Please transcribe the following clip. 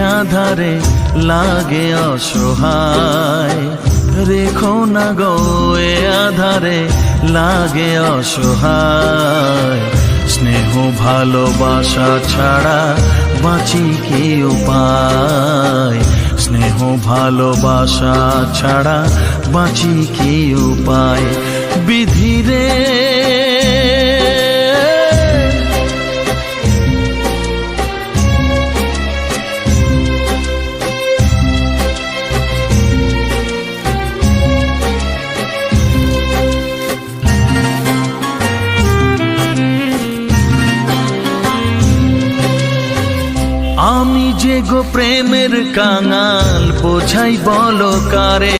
আধারে লাগে অসহায়। রেখো না গো, এ আধারে লাগে অসহায়। স্নেহ, ভালোবাসা ছাড়া বাঁচি কি উপায়? স্নেহ, ভালোবাসা ছাড়া বাঁচি কি উপায়? বিধিরে আমি যে গো প্রেমের কাঙাল বোঝাই বলো কারে।